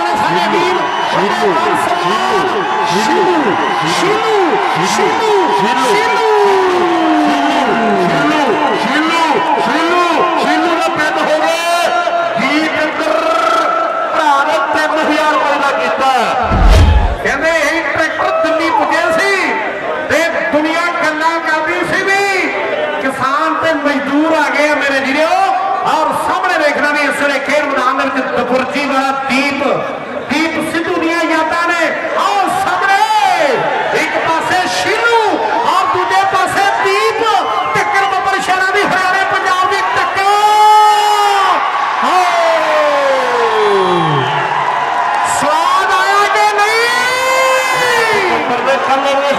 করে ফেলে বীর। শিলু শিলু শিলু শিলু শিলু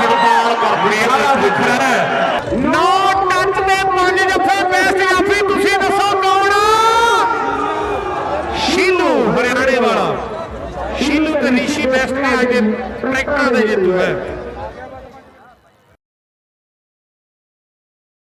ਕਿਰਪਾਲ ਗੁਰਪ੍ਰੀਤ ਗੁੱਜਰ ਨੌ ਟੱਚ ਦੇ ਪੰਜ ਜੱਫੇ ਬੇਸਟ ਜਾਫੀ, ਤੁਸੀਂ ਦੱਸੋ ਕੌਣ ਸ਼ੀਨੂ ਹਰਿਆਣੇ ਵਾਲਾ। ਸ਼ੀਨੂ ਤੇ ਰਿਸ਼ੀ ਬੈਸਟ ਨੇ ਅੱਜ ਟਰੈਕਾਂ ਦੇ ਜੇਤੂ ਹੈ।